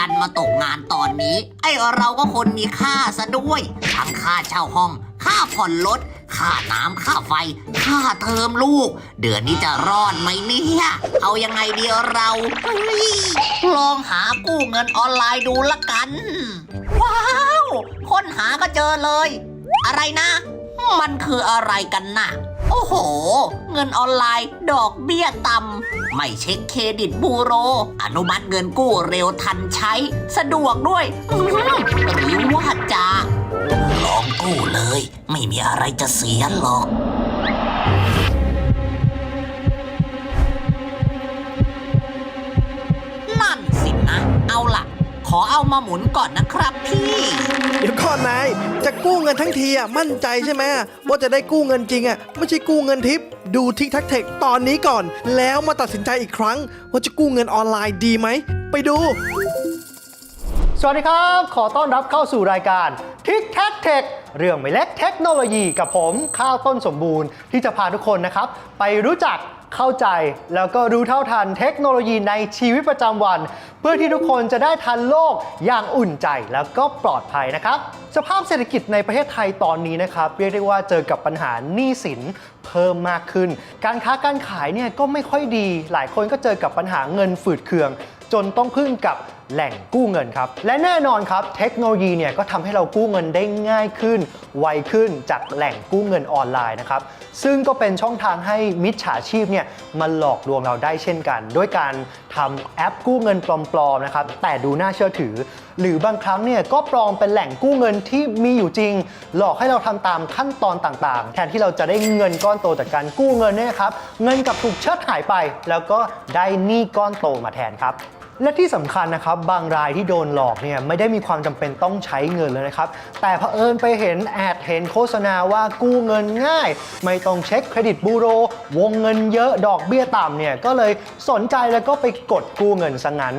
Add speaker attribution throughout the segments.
Speaker 1: ดันมาตกงานตอนนี้ ไอ้เราก็คนมีค่าซะด้วยทั้งค่าเช่าห้อง ค่าผ่อนรถค่าน้ำค่าไฟ ค่าเทอมลูก เดือนนี้จะรอดไหมเนี่ยเอายังไงเดียวเราลองหากู้เงินออนไลน์ดูละกัน ว้าวค้นหาก็เจอเลย อะไรนะ มันคืออะไรกันน่ะ โอ้โห เงินออนไลน์ดอกเบี้ยต่ำ ไม่เช็คเครดิตบูโร อนุมัติเงินกู้เร็วทันใช้ สะดวกด้วยอื้อหือหรือว่าจะลองกู้เลย ไม่มีอะไรจะเสียหรอก นั่นสินะ เอาล่ะ ขอเอามาหมุนก่อนนะครับพี่
Speaker 2: เดี๋ยวก่อนนายจะกู้เงินทั้งทีอะมั่นใจใช่ไหมว่าจะได้กู้เงินจริงอะไม่ใช่กู้เงินทิป ดูทิกทักเทคตอนนี้ก่อน แล้วมาตัดสินใจอีกครั้ง ว่าจะกู้เงินออนไลน์ดีไหม ไปดู
Speaker 3: สวัสดีครับ ขอต้อนรับเข้าสู่รายการทิกแท็กเทคเรื่องไม่เล็กเทคโนโลยีกับผมข้าวต้นสมบูรณ์ที่จะพาทุกคนนะครับ ไปรู้จัก เข้าใจแล้วก็รู้เท่าทันเทคโนโลยีในชีวิตประจำวัน เพื่อที่ทุกคนจะได้ทันโลกอย่างอุ่นใจแล้วก็ปลอดภัยนะครับ สภาพเศรษฐกิจในประเทศไทยตอนนี้นะครับ เรียกได้ว่าเจอกับปัญหาหนี้สินเพิ่มมากขึ้น การค้าการขายเนี่ยก็ไม่ค่อยดี หลายคนก็เจอกับปัญหาเงินฝืดเคือง จนต้องพึ่งกับ แหล่งกู้เงินครับ และแน่นอนครับ เทคโนโลยีเนี่ยก็ทำให้เรากู้เงินได้ง่ายขึ้น ไวขึ้นจากแหล่งกู้เงินออนไลน์นะครับ ซึ่งก็เป็นช่องทางให้มิจฉาชีพเนี่ยมาหลอกลวงเราได้เช่นกัน ด้วยการทำแอปกู้เงินปลอมๆนะครับ แต่ดูน่าเชื่อถือ หรือบางครั้งเนี่ยก็ปลอมเป็นแหล่งกู้เงินที่มีอยู่จริง หลอกให้เราทำตามขั้นตอนต่างๆ แทนที่เราจะได้เงินก้อนโตจากการกู้เงินเนี่ยครับ เงินกลับถูกเชิดหายไป แล้วก็ได้หนี้ก้อนโตมาแทนครับ และที่สำคัญนะครับบางรายที่โดนหลอกเนี่ยไม่ได้มีความจำเป็นต้องใช้เงินเลยนะครับ แต่เผอิญไปเห็นแอดเห็นโฆษณาว่ากู้เงินง่าย ไม่ต้องเช็คเครดิตบูโร วงเงินเยอะดอกเบี้ยต่ำเนี่ยก็เลยสนใจแล้วก็ไปกดกู้เงินซะงั้น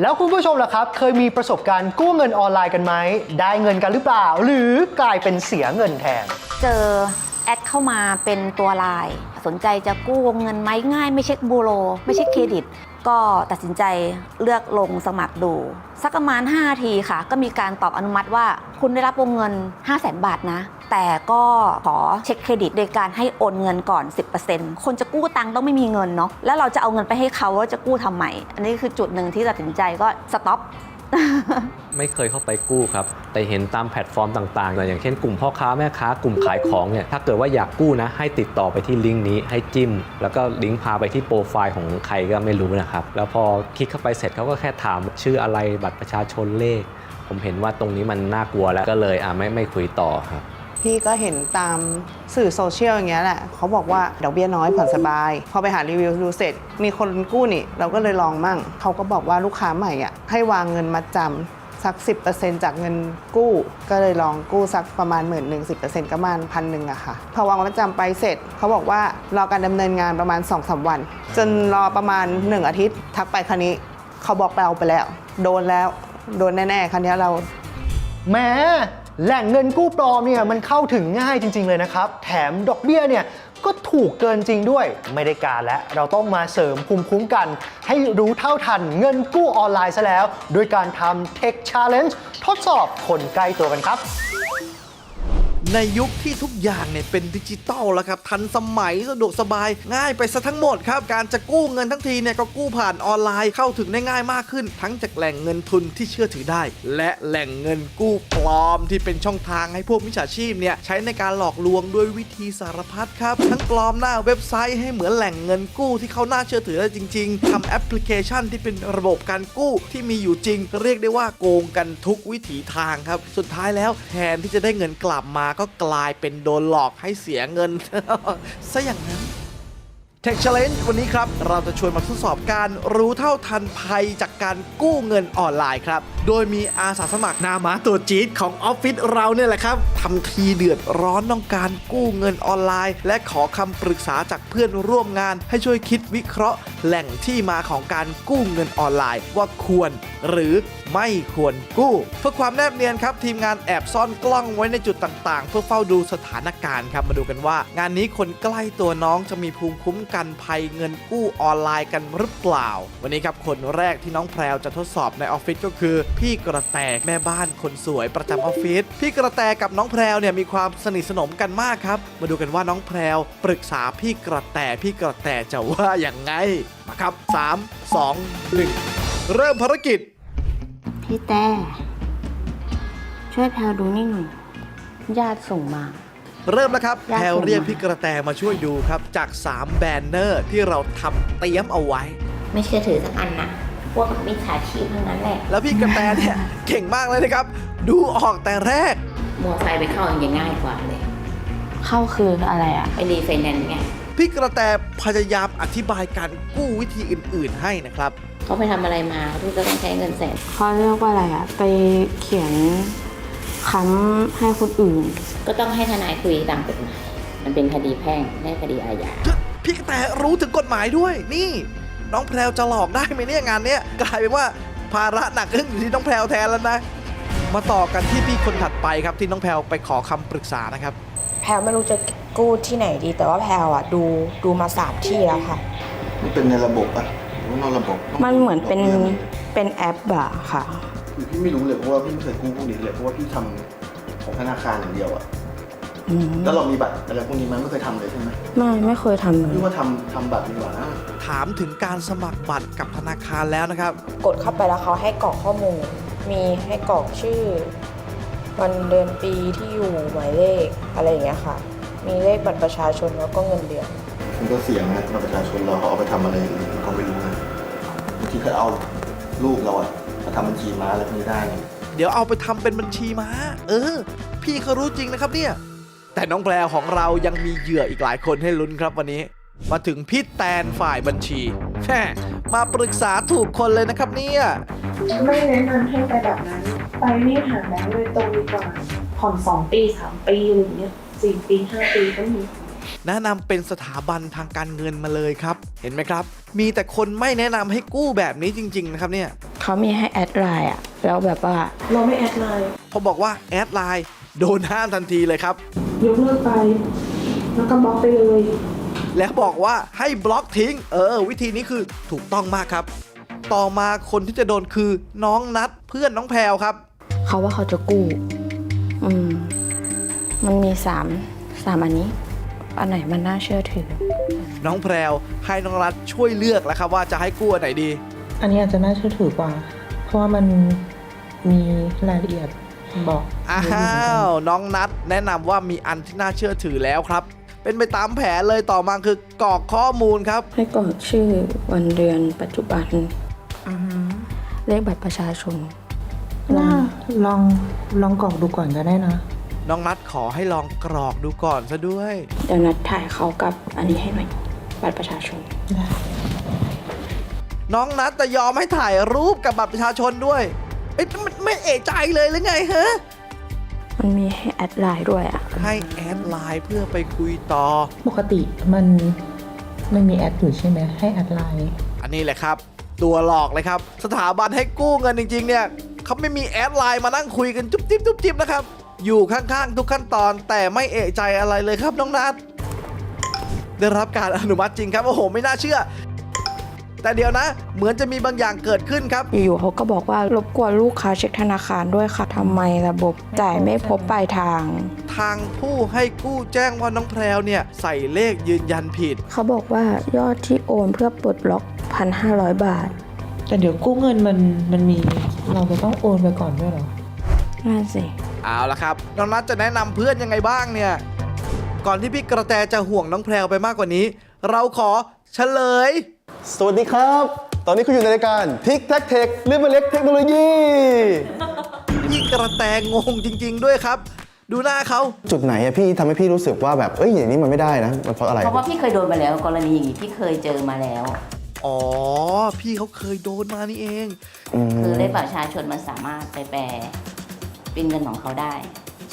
Speaker 3: แล้วคุณผู้ชมล่ะครับ เคยมีประสบการณ์กู้เงินออนไลน์กันไหม ได้เงินกันหรือเปล่า หรือกลายเป็นเสียเงินแทน
Speaker 4: เจอแอดเข้ามาเป็นตัวไลน์สนใจจะกู้วงเงินไหมง่าย ไม่เช็คบูโร ไม่เช็คเครดิต ก็ตัดสินใจเลือกลงสมัครดู สักประมาณ5นาทีค่ะ ก็มีการตอบอนุมัติว่า คุณได้รับวงเงิน 5 0 0 0 0 0บาทนะ แต่ก็ขอเช็คเครดิตโดยการให้โอนเงินก่อน 10%คนจะกู้ตังค์ต้องไม่มีเงินเนาะแล้วเราจะเอาเงินไปให้เขาว่าจะกู้ทำไมอันนี้คือจุดหนึ่งที่ตัดสินใจก็สต็อป
Speaker 5: ไม่เคยเข้าไปกู้ครับ แต่เห็นตามแพลตฟอร์มต่างๆ อย่างเช่นกลุ่มพ่อค้าแม่ค้ากลุ่มขายของเนี่ยถ้าเกิดว่าอยากกู้นะ ให้ติดต่อไปที่ลิงก์นี้ให้จิ้ม แล้วก็ลิงก์พาไปที่โปรไฟล์ของใครก็ไม่รู้นะครับ แล้วพอคลิกเข้าไปเสร็จเขาก็แค่ถามชื่ออะไรบัตรประชาชนเลข ผมเห็นว่าตรงนี้มันน่ากลัวแล้วก็เลยอะไม่ไม่คุยต่อครับ
Speaker 6: พี่ก็เห็นตามสื่อโซเชียลอย่างเงี้ยแหละ เขาบอกว่าดอกเบี้ยน้อยผ่อนสบาย พอไปหารีวิวดูเสร็จ มีคนกู้นี่ เราก็เลยลองมั่ง เขาก็บอกว่าลูกค้าใหม่อะให้วางเงินมัดจำ สัก 10%จากเงินกู้ ก็เลยลองกู้สักประมาณหมื่นหนึ่งสิก็ประมาณพันหนึ่งอะค่ะ พอวางมัดจำไปเสร็จ เขาบอกว่ารอการดำเนินงานประมาณ2อสวัน จนรอประมาณ 1 อาทิตย์ ทักไปคันนี้ เขาบอกเราไปแล้ว โดนแล้ว โดนแน่ๆคันนี้เรา
Speaker 3: แหม้แหล่งเงินกู้ปลอมเนี่ยมันเข้าถึงง่ายจริง ๆเลยนะครับ แถมดอกเบี้ยเนี่ย ก็ถูกเกินจริงด้วยไม่ได้การแล้วเราต้องมาเสริมภูมิคุ้มกัน ให้รู้เท่าทันเงินกู้ออนไลน์ซะแล้วโดยการทำ Tech Challenge ทดสอบคนใกล้ตัวกันครับ
Speaker 2: ในยุคที่ทุกอย่างเนี่ยเป็นดิจิตอลแล้วครับ ทันสมัยสะดวกสบายง่ายไปซะทั้งหมดครับ การจะกู้เงินทั้งทีเนี่ยก็กู้ผ่านออนไลน์เข้าถึงได้ง่ายมากขึ้น ทั้งจากแหล่งเงินทุนที่เชื่อถือได้ และแหล่งเงินกู้ปลอมที่เป็นช่องทางให้พวกมิจฉาชีพเนี่ยใช้ในการหลอกลวงด้วยวิธีสารพัดครับ ทั้งปลอมหน้าเว็บไซต์ให้เหมือนแหล่งเงินกู้ที่เขาน่าเชื่อถือได้จริง ๆทำแอปพลิเคชันที่เป็นระบบการกู้ที่มีอยู่จริง เรียกได้ว่าโกงกันทุกวิถีทางครับ สุดท้ายแล้วแทนที่จะได้เงินกลับมาก็กลายเป็นโดนหลอกให้เสียเงินซะอย่างนั้น Tech Challenge วันนี้ครับ เราจะชวนมาทดสอบการรู้เท่าทันภัยจากการกู้เงินออนไลน์ครับ โดยมีอาสาสมัครหนามาตัวจี๊ดของออฟฟิศเราเนี่ยแหละครับทำทีเดือดร้อนต้องการกู้เงินออนไลน์ และขอคำปรึกษาจากเพื่อนร่วมงาน ให้ช่วยคิดวิเคราะห์ แหล่งที่มาของการกู้เงินออนไลน์ ว่าควร หรือไม่ควรกู้ เพื่อความแนบเนียนครับ ทีมงานแอบซ่อนกล้องไว้ในจุดต่าง ๆ เพื่อเฝ้าดูสถานการณ์ครับมาดูกันว่า งานนี้คนใกล้ตัวน้องจะมีภูมิคุ้มกันภัยเงินกู้ออนไลน์กันหรือเปล่า วันนี้ครับคนแรกที่น้องแพรวจะทดสอบในออฟฟิศก็คือ พี่กระแตแม่บ้านคนสวยประจำออฟฟิศพี่กระแตกับน้องแพรวเนี่ยมีความสนิทสนมกันมากครับ มาดูกันว่าน้องแพรวปรึกษาพี่กระแตพี่กระแตจะว่าอย่างไงมาครับ 3 2 1 เริ่มภารกิจ
Speaker 4: พี่แต่ช่วยแพลวดูนี่หน่อยญาติส่งมา
Speaker 2: เริ่มแล้วครับ
Speaker 4: ยาก
Speaker 2: แพรว
Speaker 4: จัง
Speaker 2: เรียก
Speaker 4: อะ
Speaker 2: พี่กระแตมาช่วยดูครับ จาก 3 แบนเนอร์ที่เราทำเตรียมเอาไว้
Speaker 4: ไม่เชื่อถือสักอันนะพวกมิจฉาชีพทั้งนั้นแหละ
Speaker 2: แล้วพี่กระแตเนี่ย เก่งมากเลยนะครับ ดูออกแต่แรก
Speaker 7: มัวไฟไปเข้ายังง่ายกว่าเลย
Speaker 4: เข้าคืออะไรอะ
Speaker 7: ไปรีไฟแนนซ์ไง
Speaker 2: พี่กระแตพยายามอธิบายการกู้วิธีอื่น ๆ ให้นะครับ
Speaker 7: เขาไปทำอะไรมาที่ก็ต้องใช้เงินแสน
Speaker 4: เขาเรียกว่าอะไรอะ ไปเขียน ค้ำให้คนอื่น
Speaker 7: ก็ต้องให้ทนายคุยตามกฎหมาย มันเป็นคดีแพ่งไม่ใช่คดีอาญา
Speaker 2: พี่กระแตรู้ถึงกฎหมายด้วย นี่ น้องแพรวจะหลอกได้ไหมเนี่ยงานเนี้ยกลายเป็นว่าภาระหนักขึ้นอยู่ที่น้องแพรวแทนแล้วนะ มาต่อกันที่พี่คนถัดไปครับที่น้องแพรวไปขอคำปรึกษานะครับ
Speaker 8: แพลไม่รู้จะกู้ที่ไหนดี แต่ว่าแพลอะดูดูมาสามที่แล้วค่ะ
Speaker 9: มันเป็นในระบบอะหรือว่านอกระบบ
Speaker 8: มันเหมือนเป็น
Speaker 9: ดกบี้ย
Speaker 8: เป็นแอปอะค่ะ
Speaker 9: คือพี่ไม่รู้เลยเพราะว่าพี่ไม่เคยกู้พวกนี้เลยเพราะว่าพี่ทำของธนาคารอย่างเดียวอะ
Speaker 8: อืม
Speaker 9: แล้วเรามีบัตรอะไรพวกนี้ไหมันไม่เคยทำเลยใช่ไหม
Speaker 8: ไม่ไม่เคยทำเล
Speaker 9: พี่
Speaker 8: ย
Speaker 9: ว่าทำทำบัตรดีกว่านะ
Speaker 2: ถามถึงการสมัครบัตรกับธนาคารแล้วนะครับ
Speaker 8: กดเข้าไปแล้วเขาให้กรอกข้อมูล มีให้กรอกชื่อ วันเดือนปีที่อยู่หมายเลขอะไรอย่างเงี้ยค่ะ มีเลขบัตรประชาชนแล้วก็เงินเดือน
Speaker 9: มันก็เสี่ยงนะบัตรประชาชนเราเขาเอาไปทำอะไรอื่นเราก็ไม่รู้นะบางทีเขาเอาลูกเราอะมา ทำบัญชีม้าอะไรพวกนี้ได้ไง
Speaker 2: เดี๋ยวเอาไปทำเป็นบัญชีม้า เออ พี่เขารู้จริงนะครับเนี่ย แต่น้องแพรของเรายังมีเหยื่ออีกหลายคนให้ลุ้นครับวันนี้ มาถึงพี่แตนฝ่ายบัญชีแม่มาปรึกษาถูกคนเลยนะครับเนี่ย
Speaker 10: ไม่แนะนำให้ไปแบบนั้น ไปรีบหาแบงค์โดยตรงดีกว่า ผ่อนสองปีสามปีอะไรอย่างเงี้ยสี่ปีห้าปีก็มี
Speaker 2: แนะนำเป็นสถาบันทางการเงินมาเลยครับ เห็นไหมครับ มีแต่คนไม่แนะนำให้กู้แบบนี้จริง ๆ นะครับเนี่ย
Speaker 8: เขามีให้แอดไลน์อะแล้วแบบว่า
Speaker 10: เราไม่แอดไลน์
Speaker 2: พอบอกว่าแอดไลน์โดนห้ามทันทีเลยครับ
Speaker 10: ยกเลิกไปแล้วก็บล็อกไปเลย
Speaker 2: แล้วบอกว่าให้บล็อกทิ้ง เออ วิธีนี้คือถูกต้องมากครับ ต่อมาคนที่จะโดนคือน้องนัดเพื่อนน้องแพรวครับ
Speaker 8: เขาว่าเขาจะกู้ อืม มันมีสามสามอันนี้ อันไหนมันน่าเชื่อถือ
Speaker 2: น้องแพรวให้น้องรัฐช่วยเลือกแล้วครับว่าจะให้กู้อันไหนดี
Speaker 11: อันนี้อาจจะน่าเชื่อถือกว่า เพราะว่ามันมีรายละเอียดบอก
Speaker 2: อ้าวน้องนัดแนะนำว่ามีอันที่น่าเชื่อถือแล้วครับ เป็นไปตามแผนเลยต่อมาคือกรอกข้อมูลครับ
Speaker 8: ให้กรอกชื่อวันเดือนปัจจุบันเลขบัตรประชาชน
Speaker 11: น่าลองลองกรอกดูก่อนก็ได้นะ
Speaker 2: น้องนัดขอให้ลองกรอกดูก่อนซะด้วย
Speaker 8: เดี๋ยวนัดถ่ายเขากับอันนี้ให้หน่อยบัตรประชาชน
Speaker 2: น้องนัดจะยอมให้ถ่ายรูปกับบัตรประชาชนด้วยเอ๊ะมันไม่เอะใจเลยหรือไงฮะ
Speaker 8: มันมีให้แอดไลน์ด้วยอะ
Speaker 2: ให้แอดไลน์เพื่อไปคุยต่อ
Speaker 11: ปกติมันไม่มีแอดอยู่ใช่ไหมให้แอดไลน์
Speaker 2: อันนี้แหละครับ ตัวหลอกเลยครับ สถาบันให้กู้เงินจริง ๆ เนี่ยเขาไม่มีแอดไลน์มานั่งคุยกันจุ๊บจิ๊บจุ๊บจิ๊บนะครับ อยู่ข้างๆ ทุกขั้นตอน แต่ไม่เอะใจอะไรเลยครับน้องนัดได้รับการอนุมัติจริงครับ โอ้โห ไม่น่าเชื่อ แต่เดี๋ยวนะ เหมือนจะมีบางอย่างเกิดขึ้นครับ
Speaker 8: อยู่ๆเขาก็บอกว่ารบกวนลูกค้าเช็คธนาคารด้วยค่ะทำไมระบบจ่ายไม่พบปลายทาง
Speaker 2: ทางผู้ให้กู้แจ้งว่าน้องแพรวเนี่ย ใส่เลขยืนยันผิด
Speaker 8: เขาบอกว่ายอดที่โอนเพื่อปลดล็อก 1,500 บาท
Speaker 11: แต่เดี๋ยวกู้เงินมันมันมี เราจะต้องโอนไปก่อนด้วยเหรอ
Speaker 8: นั่นสิ
Speaker 2: เอาละครับน้องนัทจะแนะนำเพื่อนยังไงบ้างเนี่ย ก่อนที่พี่กระแตจะห่วงน้องแพรวไปมากกว่านี้ เราขอเฉลย
Speaker 12: สวัสดีครับ ตอนนี้คุณอยู่ในรายการทิกแท็กเทคเรื่องเล็กเทคโนโลยี
Speaker 2: พี่กระแตงงจริง ๆ ด้วยครับ ดูหน้าเขา
Speaker 12: จุดไหนอะพี่ทำให้พี่รู้สึกว่าแบบเอ้ยอย่างนี้มันไม่ได้นะมันเพราะอะไร
Speaker 7: เพราะว่าพี่เคยโดนมาแล้วกรณีอย่างนี้พี่เคยเจอมาแล้ว
Speaker 2: อ๋อ พี่เขาเคยโดนมานี่เอง
Speaker 12: อืม
Speaker 7: คือเลขบัตรประชาชนมันสามารถไปแปล เป็นเงินของเขาได้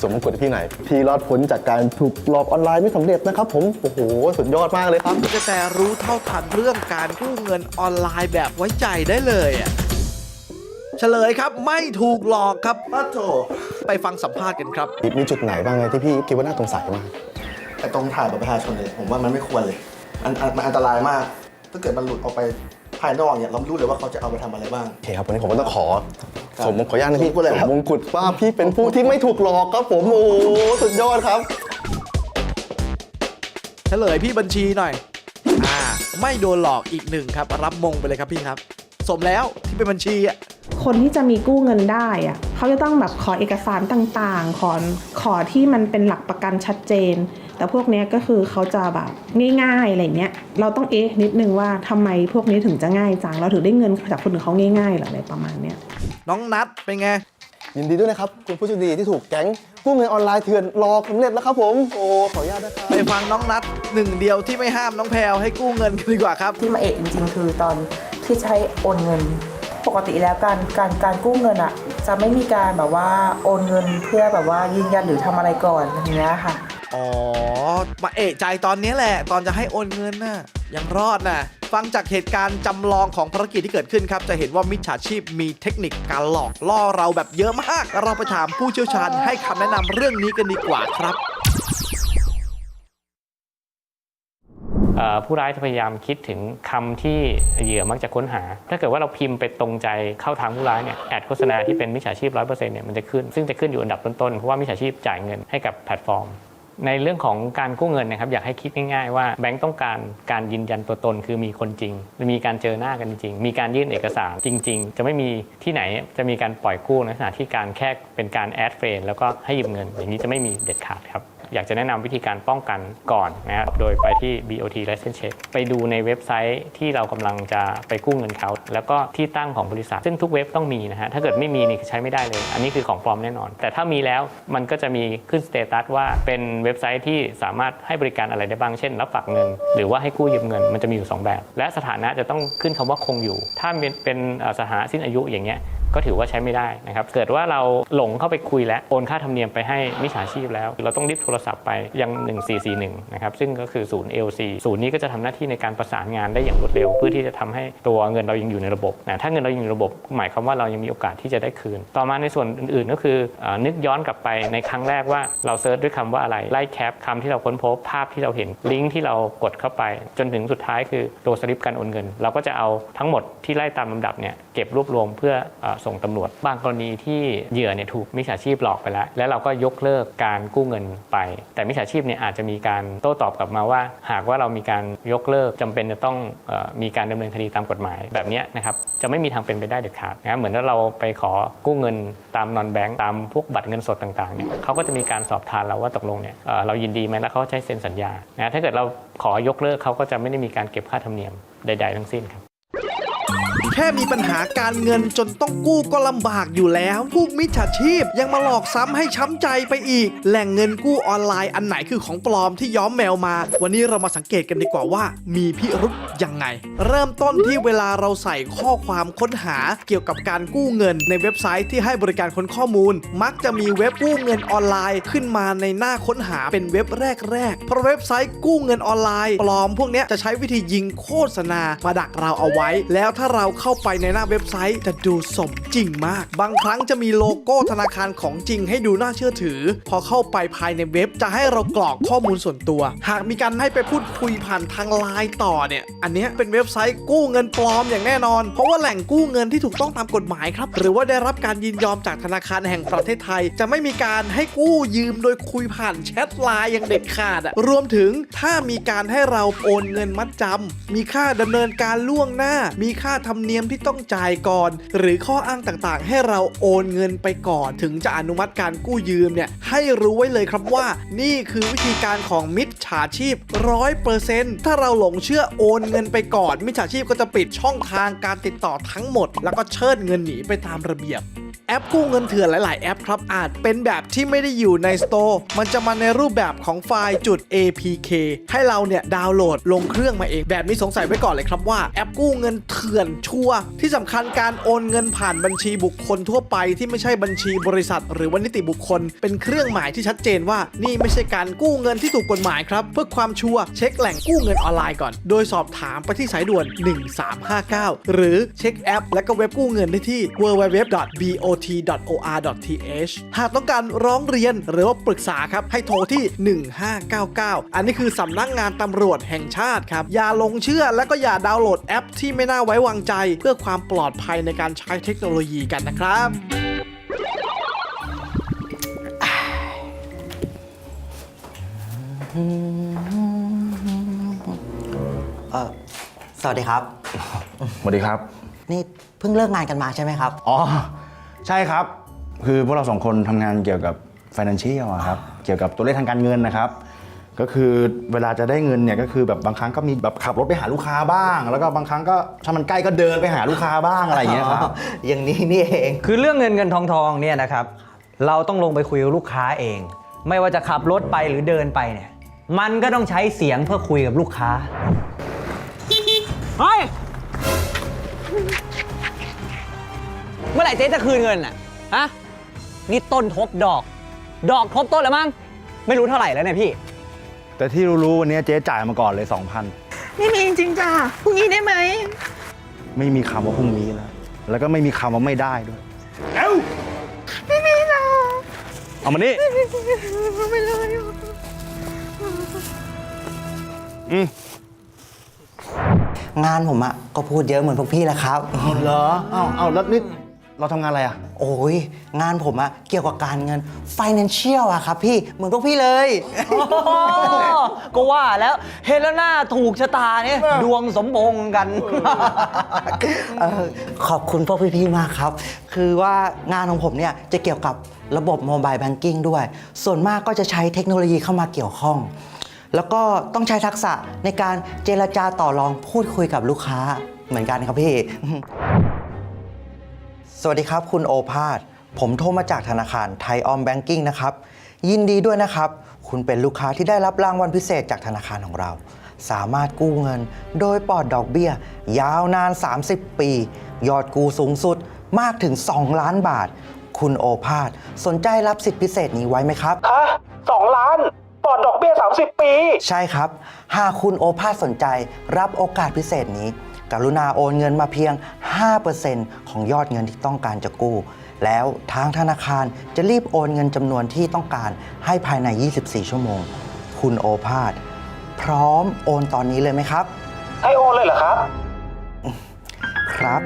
Speaker 12: สมมติกดให้พี่หน่อยพี่รอดพ้นจากการถูกหลอกออนไลน์ไม่สำเร็จนะครับ ผมโอ้โหสุดยอดมากเลยครับ
Speaker 2: พี่กระแตรู้เท่าทันเรื่องการกู้เงินออนไลน์แบบไว้ใจได้เลยอะเฉลยครับไม่ถูกหลอกครับ
Speaker 9: ป้าโถ
Speaker 2: ไปฟังสัมภาษณ์กันครับ
Speaker 12: มีจุดไหนบ้างไงที่พี่คิดว่าน่าสงสัยมาก
Speaker 9: ไอ้ตรงถ่ายบัตรประชาชนเลยผมว่ามันไม่ควรเลยอันอันมันอันตรายมาก ถ้าเกิดมันหลุดออกไป ภายนอกเนี่ยเราไม่รู้เลยว่าเขาจะเอาไปทำอะไรบ้าง
Speaker 12: โอเคครับวันนี้ผมก็ต้องขอ
Speaker 9: ครับ
Speaker 12: สมมงขออนุญาตนะพี่
Speaker 9: พูดเลยครับ
Speaker 12: สมมงกุฎว่าพี่เป็นผู้ที่ไม่ถูกหลอกครับผมโอ้โหสุดยอดครับ
Speaker 2: เฉลยพี่บัญชีหน่อย อ่า ไม่โดนหลอกอีกหนึ่งครับ รับมงไปเลยครับพี่ครับ สมแล้วที่เป็นบัญชีอะ
Speaker 10: คนที่จะมีกู้เงินได้อะเขาจะต้องแบบขอเอกสารต่างๆ ขอขอที่มันเป็นหลักประกันชัดเจน แต่พวกเนี้ยก็คือเขาจะแบบง่ายๆอะไรเงี้ย เราต้องเอ๊ะนิดนึงว่าทำไมพวกนี้ถึงจะง่ายจัง เราถึงได้เงินจากคนอื่นเขาง่ายๆเหรออะไรประมาณเนี้ย
Speaker 2: น้องนัดเป็นไง
Speaker 12: ยินดีด้วยนะครับ คุณผู้โชคดีที่ถูกแก๊งกู้เงินออนไลน์เถื่อนหลอกสำเร็จแล้วครับผม โอ้ขออนุญาตนะครับ
Speaker 2: ไปฟังน้องนัดหนึ่งเดียวที่ไม่ห้ามน้องแพลวให้กู้เงินกันดีกว่าครับ
Speaker 11: ที่มาเอกจริงๆคือตอนที่ใช้โอนเงินปกติแล้วการการการกู้เงินอะจะไม่มีการแบบว่าโอนเงินเพื่อแบบว่ายืนยันหรือทำอะไรก่อนอย่างเงี้ยค่ะ
Speaker 2: อ๋อ มาเอะใจตอนนี้แหละ ตอนจะให้โอนเงินน่ะ ยังรอดน่ะ ฟังจากเหตุการณ์จำลองของภารกิจที่เกิดขึ้นครับ จะเห็นว่ามิจฉาชีพมีเทคนิคการหลอกล่อเราแบบเยอะมาก เราไปถามผู้เชี่ยวชาญให้คำแนะนำเรื่องนี้กันดีกว่าครับ
Speaker 13: เอ่อผู้ร้ายจะพยายามคิดถึงคำที่เหยื่อมักจะค้นหา ถ้าเกิดว่าเราพิมพ์ไปตรงใจเข้าทางผู้ร้ายเนี่ยแอดโฆษณาที่เป็นมิจฉาชีพ100%เนี่ยมันจะขึ้น ซึ่งจะขึ้นอยู่อันดับต้นๆ เพราะว่ามิจฉาชีพจ่ายเงินให้กับแพลตฟอร์ม ในเรื่องของการกู้เงินนะครับอยากให้คิดง่ายๆว่าแบงก์ต้องการการยืนยันตัวตนคือมีคนจริง มีการเจอหน้ากันจริง มีการยื่นเอกสารจริง ๆ จะไม่มีที่ไหนจะมีการปล่อยกู้ในลักษณะที่การแค่เป็นการแอดเฟรนแล้วก็ให้ยืมเงิน อย่างนี้จะไม่มีเด็ดขาดครับ อยากจะแนะนำวิธีการป้องกันก่อนนะครับโดยไปที่ BOT License Check ไปดูในเว็บไซต์ที่เรากำลังจะไปกู้เงินเขา แล้วก็ที่ตั้งของบริษัท ซึ่งทุกเว็บต้องมีนะฮะถ้าเกิดไม่มีนี่ใช้ไม่ได้เลย อันนี้คือของปลอมแน่นอน แต่ถ้ามีแล้วมันก็จะมีขึ้นสเตตัสว่าเป็นเว็บไซต์ที่สามารถให้บริการอะไรได้บ้างเช่น รับฝากเงิน หรือว่าให้กู้ยืมเงินมันจะมีอยู่สองแบบ และสถานะจะต้องขึ้นคำว่าคงอยู่ ถ้าเป็นสถานะสิ้นอายุอย่างเงี้ย ก็ถือว่าใช้ไม่ได้นะครับ เกิดว่าเราหลงเข้าไปคุยและโอนค่าธรรมเนียมไปให้มิจฉาชีพแล้ว เราต้องรีบโทรศัพท์ไปยัง 1441 นะครับ ซึ่งก็คือศูนย์ LC ศูนย์นี้ก็จะทำหน้าที่ในการประสานงานได้อย่างรวดเร็ว เพื่อที่จะทำให้ตัวเงินเรายังอยู่ในระบบนะถ้าเงินเรายังอยู่ในระบบ หมายความว่าเรายังมีโอกาสที่จะได้คืน ต่อมาในส่วนอื่นๆ ก็คือนึกย้อนกลับไปในครั้งแรกว่าเราเซิร์ชด้วยคำว่าอะไรไล่แคปคำที่เราค้นพบภาพที่เราเห็นลิงก์ที่เรากดเข้าไป จนถึงสุดท้ายคือตัวสลิปการโอนเงิน เราก็จะเอาทั้งหมดที่ไล่ตามลำดับเนี่ยเก็บรวบรวมเพื่ออส่งตำรวจ บางกรณีที่เหยื่อเนี่ยถูกมิจฉาชีพหลอกไปแล้ว แล้วเราก็ยกเลิกการกู้เงินไป แต่มิจฉาชีพเนี่ยอาจจะมีการโต้ตอบกลับมาว่า หากว่าเรามีการยกเลิกจำเป็นจะต้องออมีการดำเนินคดีตามกฎหมายแบบนี้นะครับจะไม่มีทางเป็นไปได้เด็ดขาดนะเหมือนถ้าเราไปขอกู้เงินตามนอนแบงก์ตามพวกบัตรเงินสดต่างๆเนี่ยเขาก็จะมีการสอบทานเราว่าตกลงเนี่ยเเรายินดีไหมแล้วเขาใช้เซ็นสัญญานะถ้าเกิดเราขอยกเลิกเขาก็จะไม่ได้มีการเก็บค่าธรรมเนียมใด ๆ ทั้งสิ้นครับ
Speaker 2: ค่มีปัญหาการเงินจนต้องกู้ก็ลำบากอยู่แล้วผู้มิจฉาชีพยังมาหลอกซ้ำให้ช้ำใจไปอีก แหล่งเงินกู้ออนไลน์อันไหนคือของปลอมที่ย้อมแมวมา วันนี้เรามาสังเกตกันดีกว่าว่า มีพิรุษยังไง เริ่มต้นที่เวลาเราใส่ข้อความค้นหาเกี่ยวกับการกู้เงิน ในเว็บไซต์ที่ให้บริการค้นข้อมูล มักจะมีเว็บกู้เงินออนไลน์ขึ้นมาในหน้าค้นหาเป็นเว็บแรกๆเพราะเว็บไซต์กู้เงินออนไลน์ ปลอมพวกนี้จะใช้วิธียิงโฆษณามาดักเราเอาไว้ แล้วถ้าเราเข้า้าไปในหน้าเว็บไซต์จะดูสมจริงมาก บางครั้งจะมีโลโก้ธนาคารของจริงให้ดูน่าเชื่อถือ พอเข้าไปภายในเว็บจะให้เรากรอกข้อมูลส่วนตัว หากมีการให้ไปพูดคุยผ่านทางไลน์ต่อเนี่ย อันนี้เป็นเว็บไซต์กู้เงินปลอมอย่างแน่นอน เพราะว่าแหล่งกู้เงินที่ถูกต้องตามกฎหมายครับ หรือว่าได้รับการยินยอมจากธนาคารแห่งประเทศไทย จะไม่มีการให้กู้ยืมโดยคุยผ่านแชทไลน์อย่างเด็ดขาดอะรวมถึงถ้ามีการให้เราโอนเงินมัดจำมีค่าดำเนินการล่วงหน้า มีค่าธรรมเนียมที่ต้องจ่ายก่อน หรือข้ออ้างต่างๆ ให้เราโอนเงินไปก่อน ถึงจะอนุมัติการกู้ยืมเนี่ยให้รู้ไว้เลยครับว่า นี่คือวิธีการของมิจฉาชีพร้อยเปอร์เซ็นต์ถ้าเราหลงเชื่อโอนเงินไปก่อน มิจฉาชีพก็จะปิดช่องทางการติดต่อทั้งหมด แล้วก็เชิดเงินหนีไปตามระเบียบ แอปกู้เงินเถื่อนหลาย ๆ แอปครับอาจเป็นแบบที่ไม่ได้อยู่ในสโตร์มันจะมาในรูปแบบของไฟล์จุด APK ให้เราเนี่ยดาวน์โหลดลงเครื่องมาเอง แบบนี้สงสัยไว้ก่อนเลยครับว่าแอปกู้เงินเถื่อนชัวร์ที่สำคัญการโอนเงินผ่านบัญชีบุคคลทั่วไปที่ไม่ใช่บัญชีบริษัท หรือว่านิติบุคคล เป็นเครื่องหมายที่ชัดเจนว่านี่ไม่ใช่การกู้เงินที่ถูกกฎหมายครับเพื่อความชัวร์เช็คแหล่งกู้เงินออนไลน์ก่อน โดยสอบถามไปที่สายด่วน 1359 หรือเช็คแอป และก็เว็บกู้เงินได้ที่ www.bot bot.or.th หากต้องการร้องเรียนหรือว่าปรึกษาครับ ให้โทรที่ 1599 อันนี้คือสำนักงงานตำรวจแห่งชาติครับ อย่าหลงเชื่อและก็อย่าดาวน์โหลดแอปที่ไม่น่าไว้วางใจ เพื่อความปลอดภัยในการใช้เทคโนโลยีกันนะครับ
Speaker 14: เออสวัสดีครับ
Speaker 12: สวัสดีครับ
Speaker 14: นี่เพิ่งเลิกงานกันมาใช่ไหมครับ
Speaker 12: อ๋อ ใช่ครับ คือพวกเราสองคนทำงานเกี่ยวกับ financial อะครับ เกี่ยวกับตัวเลขทางการเงินนะครับ ก็คือเวลาจะได้เงินเนี่ยก็คือแบบบางครั้งก็มีแบบขับรถไปหาลูกค้าบ้าง แล้วก็บางครั้งก็ถ้ามันใกล้ก็เดินไปหาลูกค้าบ้างอะไรอย่างเงี้ยครับ
Speaker 14: อย่างนี้นี่เอง
Speaker 15: คือเรื่องเงินเงินทองทองเนี่ยนะครับ เราต้องลงไปคุยกับลูกค้าเอง ไม่ว่าจะขับรถไปหรือเดินไปเนี่ย มันก็ต้องใช้เสียงเพื่อคุยกับลูกค้า เฮ้ย มื่อไหร่เจ๊จะคืนเงินอะฮะนี่ต้นทบดอก ดอกทบต้นแล้วมั้งไม่รู้เท่าไหร่แล้วเนี่ยพี่
Speaker 12: แต่ที่รู้ๆวันนี้เจ๊จ่ายมาก่อนเลย2,000
Speaker 11: ไม่มีจริงจ้ะพรุ่งนี้ได้ไหม
Speaker 12: ไม่มีคำว่าพรุ่งนี้แล้วแล้วก็ไม่มีคำว่าไม่ได้ด้วย เอ้า
Speaker 11: ไม่มีจ้ะ
Speaker 12: เอามานี่
Speaker 11: ไม่เลย
Speaker 12: อืม
Speaker 14: งานผมอะก็พูดเยอะเหมือนพวกพี่แหละครับ
Speaker 12: เอาเหรอเอาเอาแล้วนี่ เราทำงานอะไรอะ
Speaker 14: โอ้ยงานผมอะเกี่ยวกับการเงิน financial อะครับพี่ เหมือนพวกพี่เลย
Speaker 15: ก็ว่าแล้วเฮเลน่าถูกชะตาเนี่ยดวงสมพงษ์กัน
Speaker 14: เออขอบคุณพวกพี่ๆมากครับ คือว่างานของผมเนี่ยจะเกี่ยวกับระบบโมบายแบงกิ้งด้วย ส่วนมากก็จะใช้เทคโนโลยีเข้ามาเกี่ยวข้อง แล้วก็ต้องใช้ทักษะในการเจรจาต่อรองพูดคุยกับลูกค้าเหมือนกันครับพี่ส วัสดีครับ คุณโอภาส ผมโทรมาจากธนาคารไทยออมแบงกิ้งนะครับ ยินดีด้วยนะครับ คุณเป็นลูกค้าที่ได้รับรางวัลพิเศษจากธนาคารของเรา สามารถกู้เงิน โดยปลอดดอกเบี้ย ยาวนาน 30 ปี ยอดกู้สูงสุดมากถึง 2 ล้านบาท คุณโอภาส สนใจรับสิทธิพิเศษนี้ไว้ไหมครับ
Speaker 2: ฮะสองล้านปลอดดอกเบี้ย 30 ปี
Speaker 14: ใช่ครับ หากคุณโอภาสสนใจรับโอกาสพิเศษนี้ กรุณาโอนเงินมาเพียง 5%ของยอดเงินที่ต้องการจะกู้ แล้วทางธนาคารจะรีบโอนเงินจำนวนที่ต้องการให้ภายใน 24 ชั่วโมง คุณโอภาสพร้อมโอนตอนนี้เลยไหมครับ
Speaker 2: ให้โอนเลยเหรอครับ
Speaker 14: ครับ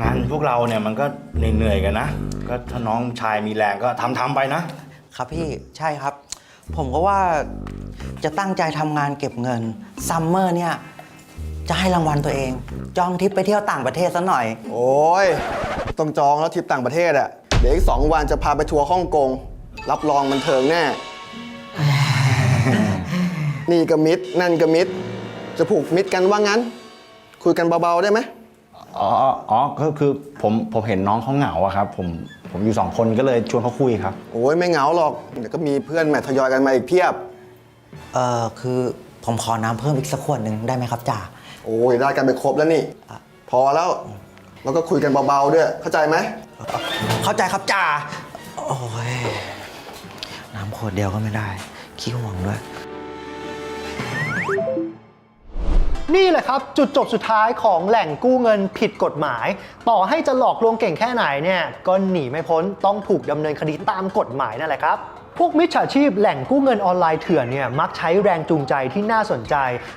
Speaker 12: งานพวกเราเนี่ยมันก็เหนื่อยๆกันนะ ก็ถ้าน้องชายมีแรงก็ทำทำๆไปนะ
Speaker 14: ครับพี่ใช่ครับ ผมก็ว่าจะตั้งใจทำงานเก็บเงินซัมเมอร์เนี่ย จะให้รางวัลตัวเอง จองทริปไปเที่ยวต่างประเทศซะหน่อย
Speaker 9: โอ้ย ต้องจองแล้วทริปต่างประเทศอะเดี๋ยวอีกสองวันจะพาไปทัวร์ฮ่องกง รับรองบันเทิงแน่ นี่ก็มิดนั่นก็มิดจะผูกมิดกันว่างั้น คุยกันเบาๆได้ไหม
Speaker 12: อ๋ออ๋อก็คือผมผมเห็นน้องเขาเหงาอะครับ ผมผมอยู่สองคนก็เลยชวนเขาคุยครับ
Speaker 9: โอ้ยไม่เหงาหรอกเดี๋ยวก็มีเพื่อนแมททยอยกันมาอีกเพียบ
Speaker 14: เอ่อคือผมขอน้ำเพิ่มอีกสักขวดหนึ่งได้ไหมครับจ่า
Speaker 9: โอ้ยได้กันไปครบแล้วนี่พอแล้ว แล้วก็คุยกันเบาๆด้วย เข้าใจไหม
Speaker 14: เข้าใจครับจ่าโอ้ยน้ำขวดเดียวก็ไม่ได้ ขี้ห่วงด้วย
Speaker 3: นี่แหละครับ จุดจบสุดท้ายของแหล่งกู้เงินผิดกฎหมาย ต่อให้จะหลอกลวงเก่งแค่ไหนเนี่ยก็หนีไม่พ้นต้องถูกดำเนินคดีตามกฎหมายนั่นแหละครับ พวกมิจฉาชีพแหล่งกู้เงินออนไลน์เถื่อนเนี่ยมักใช้แรงจูงใจที่น่าสนใจ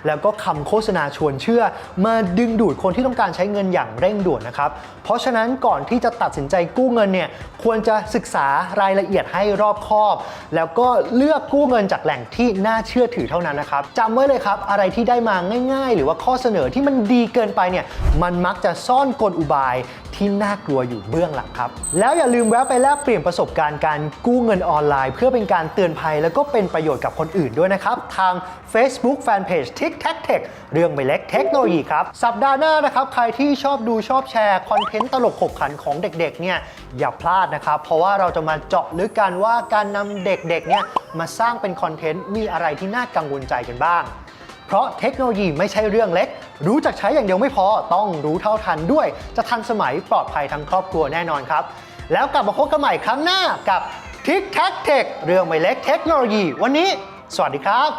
Speaker 3: แล้วก็คำโฆษณาชวนเชื่อ มาดึงดูดคนที่ต้องการใช้เงินอย่างเร่งด่วนนะครับ เพราะฉะนั้นก่อนที่จะตัดสินใจกู้เงินเนี่ยควรจะศึกษารายละเอียดให้รอบคอบ แล้วก็เลือกกู้เงินจากแหล่งที่น่าเชื่อถือเท่านั้นนะครับจำไว้เลยครับอะไรที่ได้มาง่าย ๆ หรือว่าข้อเสนอที่มันดีเกินไปเนี่ยมันมักจะซ่อนกลอุบาย ที่น่ากลัวอยู่เบื้องหลังครับ แล้วอย่าลืมแวะไปแลกเปลี่ยนประสบการณ์การกู้เงินออนไลน์ เพื่อเป็นการเตือนภัยแล้วก็เป็นประโยชน์กับคนอื่นด้วยนะครับ ทาง Facebook Fanpage Tic Tac Tech เรื่องไม่เล็กเทคโนโลยีครับ สัปดาห์หน้านะครับใครที่ชอบดูชอบแชร์คอนเทนต์ตลกขบขันของเด็กๆเนี่ยอย่าพลาดนะครับ เพราะว่าเราจะมาเจาะลึกกันว่าการนำเด็กๆเนี่ยมาสร้างเป็นคอนเทนต์มีอะไรที่น่ากังวลใจกันบ้าง เพราะเทคโนโลยีไม่ใช่เรื่องเล็ก รู้จักใช้อย่างเดียวไม่พอ ต้องรู้เท่าทันด้วย จะทันสมัยปลอดภัยทั้งครอบครัวแน่นอนครับ แล้วกลับมาพบกันใหม่ครั้งหน้ากับทิกแท็กเทคเรื่องไม่เล็กเทคโนโลยี วันนี้ สวัสดีครับ